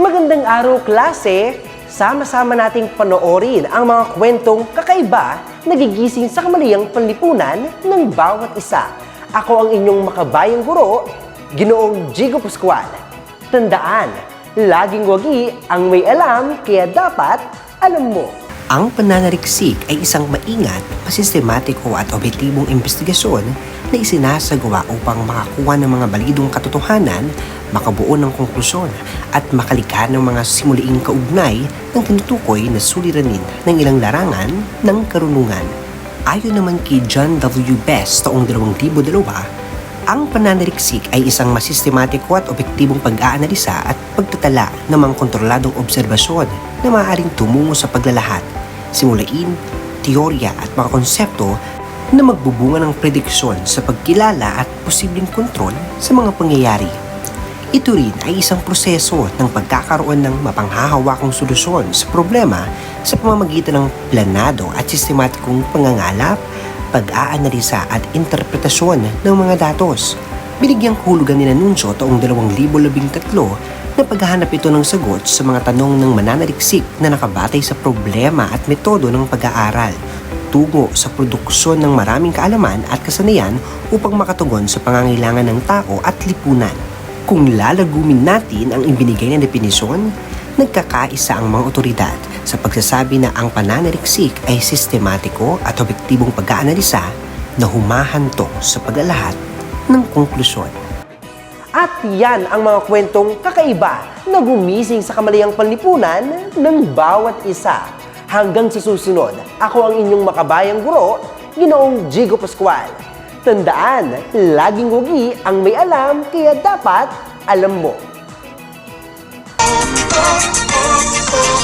Magandang araw klase! Sama-sama nating panoorin ang mga kwentong kakaiba na gigising sa kamaliyang panlipunan ng bawat isa. Ako ang inyong makabayang guro, Ginoong Jigo Pascual. Tandaan, laging wagi ang may alam kaya dapat alam mo. Ang pananaliksik ay isang maingat, pasistematiko at objektibong investigasyon na isinasagawa upang makakuha ng mga balidong katotohanan, makabuo ng konklusyon at makalikha ng mga simuliing kaugnay ng tinutukoy na suliranin ng ilang larangan ng karunungan. Ayon naman kay John W. Best taong 2002, ang pananaliksik ay isang masistematiko at obektibong pag-aanalisa at pagtatala ng mga kontroladong obserbasyon na maaaring tumungo sa paglalahat, simulain, teorya at mga konsepto na magbubunga ng prediksyon sa pagkilala at posibleng kontrol sa mga pangyayari. Ito rin ay isang proseso ng pagkakaroon ng mapanghahawakang solusyon sa problema sa pamamagitan ng planado at sistematikong pangangalap, pag-aanalisa at interpretasyon ng mga datos. Binigyang hulugan ni Nanunsyo taong 2013 na paghahanap ito ng sagot sa mga tanong ng mananaliksik na nakabatay sa problema at metodo ng pag-aaral tungo sa produksyon ng maraming kaalaman at kasanayan upang makatugon sa pangangailangan ng tao at lipunan. Kung lalagumin natin ang ibinigay na definisyon, nagkakaisa ang mga otoridad sa pagsasabi na ang pananaliksik ay sistematiko at obektibong pag-aanalisa na humahanto sa paglalahad ng konklusyon. At yan ang mga kwentong kakaiba na gumising sa kamaliyang panlipunan ng bawat isa. Hanggang sa susunod, ako ang inyong makabayang guro, Ginoong Jigo Pascual. Tandaan, laging wagi ang may alam kaya dapat alam mo. oh,